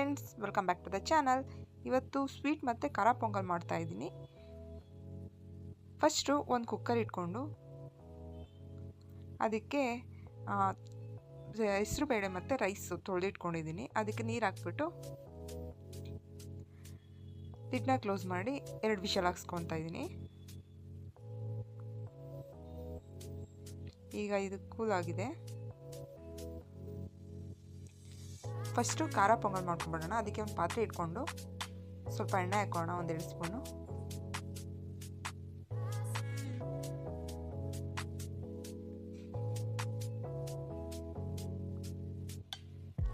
Friends welcome back to the channel ಇವತ್ತು sweet ಮತ್ತು ಖಾರ ಪೊಂಗಲ್ ಮಾಡ್ತಾ ಇದ್ದೀನಿ. ಫಸ್ಟು ಒಂದು ಕುಕ್ಕರ್ ಇಟ್ಕೊಂಡು, ಅದಕ್ಕೆ ಹೆಸರು ಬೇಳೆ ಮತ್ತು ರೈಸು ತೊಳೆದಿಟ್ಕೊಂಡಿದ್ದೀನಿ. ಅದಕ್ಕೆ ನೀರು ಹಾಕ್ಬಿಟ್ಟು ಲಿಡ್ನ ಕ್ಲೋಸ್ ಮಾಡಿ ಎರಡು ವಿಷಲ್ ಹಾಕ್ಸ್ಕೊತಾ ಇದ್ದೀನಿ. ಈಗ ಇದು ಕೂಲ್ ಆಗಿದೆ. ಫಸ್ಟು ಖಾರ ಪೊಂಗಲ್ ಮಾಡ್ಕೊಂಡ್ಬಿಡೋಣ ಅದಕ್ಕೆ ಒಂದು ಪಾತ್ರೆ ಇಟ್ಕೊಂಡು ಸ್ವಲ್ಪ ಎಣ್ಣೆ ಹಾಕೋಣ ಒಂದೆರಡು ಸ್ಪೂನು.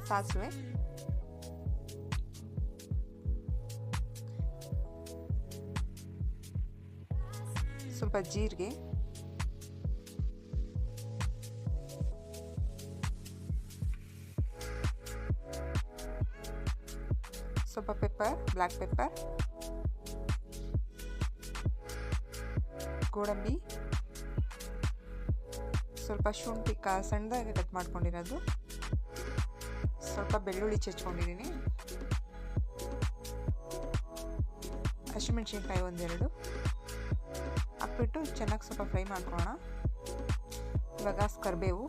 ಸಾಸಿವೆ. ಸ್ವಲ್ಪ ಜೀರಿಗೆ. ಸ್ವಲ್ಪ ಪೆಪ್ಪರ್ ಬ್ಲ್ಯಾಕ್ ಪೆಪ್ಪರ್ ಗೋಡಂಬಿ, ಸ್ವಲ್ಪ ಶುಂಠಿ ಕಾ ಸಣ್ಣದಾಗಿ ಕಟ್ ಮಾಡ್ಕೊಂಡಿರೋದು. ಸ್ವಲ್ಪ ಬೆಳ್ಳುಳ್ಳಿ ಚಚ್ಕೊಂಡಿದ್ದೀನಿ. ಹಸಿಮೆಣ್ಸಿನ್ಕಾಯಿ ಒಂದೆರಡು. ಹಾಕ್ಬಿಟ್ಟು ಚೆನ್ನಾಗಿ ಸ್ವಲ್ಪ ಫ್ರೈ ಮಾಡ್ಕೊಳ್ಳೋಣ. ಇವಾಗ ಕರಿಬೇವು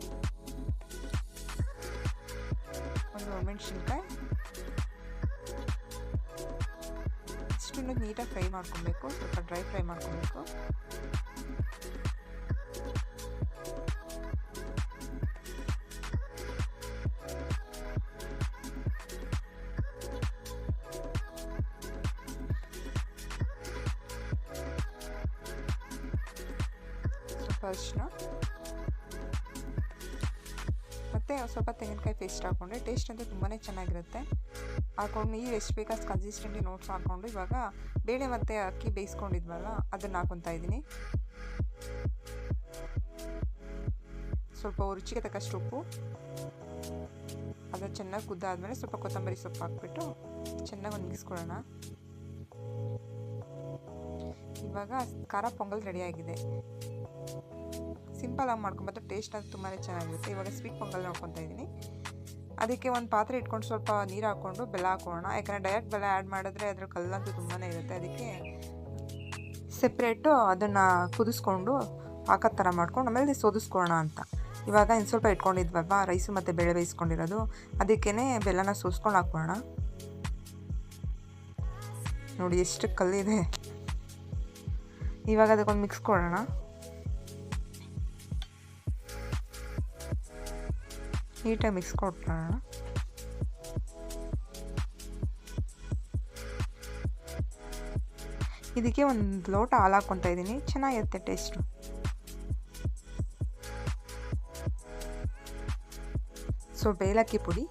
ಒಂದು ಒಣಮೆಣ್ಸಿನ್ಕಾಯಿ ನೀಟಾಗಿ ಫ್ರೈ ಮಾಡ್ಕೊಬೇಕು, ಸ್ವಲ್ಪ ಡ್ರೈ ಫ್ರೈ ಮಾಡ್ಕೊಬೇಕು. ಸ್ವಲ್ಪ ಅರಿಶಿನ ಮತ್ತು ಸ್ವಲ್ಪ ತೆಂಗಿನಕಾಯಿ ಪೇಸ್ಟ್ ಹಾಕ್ಕೊಂಡ್ರೆ ಟೇಸ್ಟ್ ಅಂತೂ ತುಂಬಾ ಚೆನ್ನಾಗಿರುತ್ತೆ. ಹಾಕೊಂಡು ನೀರು ಎಷ್ಟು ಅಷ್ಟು ಕನ್ಸಿಸ್ಟೆಂಟಿ ನೋಟ್ಸ್ ಹಾಕ್ಕೊಂಡು ಇವಾಗ ಬೇಳೆ ಮತ್ತು ಅಕ್ಕಿ ಬೇಯಿಸ್ಕೊಂಡಿದ್ವಲ್ಲ, ಅದನ್ನು ಹಾಕೊತಾ ಇದ್ದೀನಿ. ಸ್ವಲ್ಪ ರುಚಿಗೆ ತಕ್ಕಷ್ಟು ಉಪ್ಪು. ಅದನ್ನು ಚೆನ್ನಾಗಿ ಕುದ್ದಾದ್ಮೇಲೆ ಸ್ವಲ್ಪ ಕೊತ್ತಂಬರಿ ಸೊಪ್ಪು ಹಾಕ್ಬಿಟ್ಟು ಚೆನ್ನಾಗಿ ಒಣಗಿಸ್ಕೊಳ್ಳೋಣ ಇವಾಗ ಖಾರ ಪೊಂಗಲ್ ರೆಡಿಯಾಗಿದೆ ಸಿಂಪಲ್ ಆಗಿ ಮಾಡ್ಕೊಂಬತ್ತು ಟೇಸ್ಟ್ ಅದು ತುಂಬಾ ಚೆನ್ನಾಗಿರುತ್ತೆ. ಇವಾಗ ಸ್ವೀಟ್ ಪೊಂಗಲ್ ನೋಡ್ಕೊತಾ ಇದ್ದೀನಿ. ಅದಕ್ಕೆ ಒಂದು ಪಾತ್ರೆ ಇಟ್ಕೊಂಡು ಸ್ವಲ್ಪ ನೀರು ಹಾಕ್ಕೊಂಡು ಬೆಲ್ಲ ಹಾಕೋಣ. ಯಾಕಂದರೆ ಡೈರೆಕ್ಟ್ ಬೆಲ್ಲ ಆ್ಯಡ್ ಮಾಡಿದ್ರೆ ಅದ್ರ ಕಲ್ಲಂತೂ ತುಂಬಾ ಇರುತ್ತೆ. ಅದಕ್ಕೆ ಸೆಪ್ರೇಟು ಅದನ್ನು ಕುದಿಸ್ಕೊಂಡು ಹಾಕೋ ಥರ ಮಾಡ್ಕೊಂಡು ಆಮೇಲೆ ಸೋದಿಸ್ಕೊಳ್ಳೋಣ ಅಂತ. ಇವಾಗ ಇನ್ನು ಸ್ವಲ್ಪ ಇಟ್ಕೊಂಡಿದ್ವಲ್ವ? ರೈಸು ಮತ್ತು ಬೇಳೆ ಬೇಯಿಸ್ಕೊಂಡಿರೋದು. ಅದಕ್ಕೇ ಬೆಲ್ಲನ ಸೋಸ್ಕೊಂಡು ಹಾಕೋಣ ನೋಡಿ ಎಷ್ಟು ಕಲ್ಲಿದೆ. ಇವಾಗ ಅದಕ್ಕೊಂದು ಮಿಕ್ಸ್ ಕೊಡೋಣ. ನೀಟಾಗಿ ಮಿಕ್ಸ್ ಕೊಟ್ಬಿಡೋಣ ಇದಕ್ಕೆ ಒಂದು ಲೋಟ ಹಾಲು ಹಾಕ್ಕೊತಾ ಇದ್ದೀನಿ ಚೆನ್ನಾಗಿರುತ್ತೆ ಟೇಸ್ಟು ಸ್ವಲ್ಪ ಏಲಕ್ಕಿ ಪುಡಿ,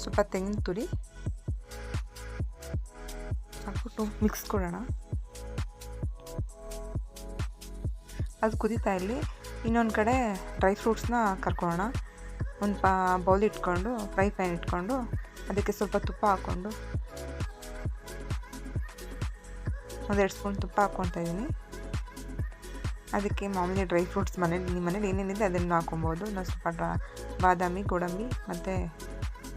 ಸ್ವಲ್ಪ ತೆಂಗಿನ ತುರಿ ಹಾಕ್ಬಿಟ್ಟು ಮಿಕ್ಸ್ ಕೊಡೋಣ. ಅದು ಕುದೀತಾ ಇಲ್ಲಿ ಇನ್ನೊಂದು ಕಡೆ ಡ್ರೈ ಫ್ರೂಟ್ಸ್ನ ಕರ್ಕೊಳ್ಳೋಣ. ಒಂದು ಪಾ ಬೌಲ್ ಇಟ್ಕೊಂಡು ಫ್ರೈ ಪ್ಯಾನ್ ಇಟ್ಕೊಂಡು, ಅದಕ್ಕೆ ಸ್ವಲ್ಪ ತುಪ್ಪ ಹಾಕ್ಕೊಂಡು, ಒಂದೆರಡು ಸ್ಪೂನ್ ತುಪ್ಪ ಹಾಕ್ಕೊತಾ ಇದ್ದೀನಿ ಅದಕ್ಕೆ ಮಾಮೂಲಿ ಡ್ರೈ ಫ್ರೂಟ್ಸ್ ಮನೇಲಿ, ನಿಮ್ಮ ಮನೇಲಿ ಏನೇನಿದೆ ಅದನ್ನು ಹಾಕೊಬೋದು ನಾವು ಸ್ವಲ್ಪ ಬಾದಾಮಿ, ಗೋಡಂಬಿ, ಮತ್ತು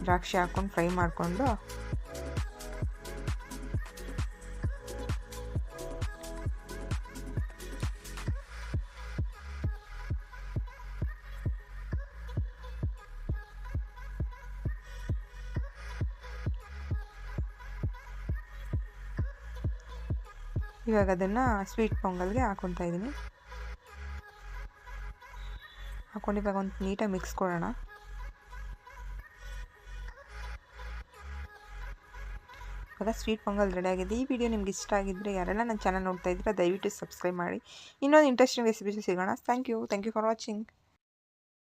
ದ್ರಾಕ್ಷಿ ಹಾಕ್ಕೊಂಡು ಫ್ರೈ ಮಾಡಿಕೊಂಡು ಇವಾಗ ಅದನ್ನು ಸ್ವೀಟ್ ಪೊಂಗಲ್ಗೆ ಹಾಕ್ಕೊತಾ ಇದ್ದೀನಿ ಹಾಕ್ಕೊಂಡು ಇವಾಗ ಒಂದು ನೀಟಾಗಿ ಮಿಕ್ಸ್ ಕೊಡೋಣ. ಇವಾಗ ಸ್ವೀಟ್ ಪೊಂಗಲ್ ರೆಡಿ ಆಗಿದೆ. ಈ ವಿಡಿಯೋ ನಿಮ್ಗೆ ಇಷ್ಟ ಆಗಿದ್ದರೆ ಯಾರೆಲ್ಲ ನನ್ನ ಚಾನಲ್ ನೋಡ್ತಾ ಇದ್ದೀರಾ, ದಯವಿಟ್ಟು ಸಬ್ಸ್ಕ್ರೈಬ್ ಮಾಡಿ. ಇನ್ನೊಂದು ಇಂಟ್ರೆಸ್ಟಿಂಗ್ ರೆಸಿಪೀಸ್ ಸಿಗೋಣ. Thank you thank you for watching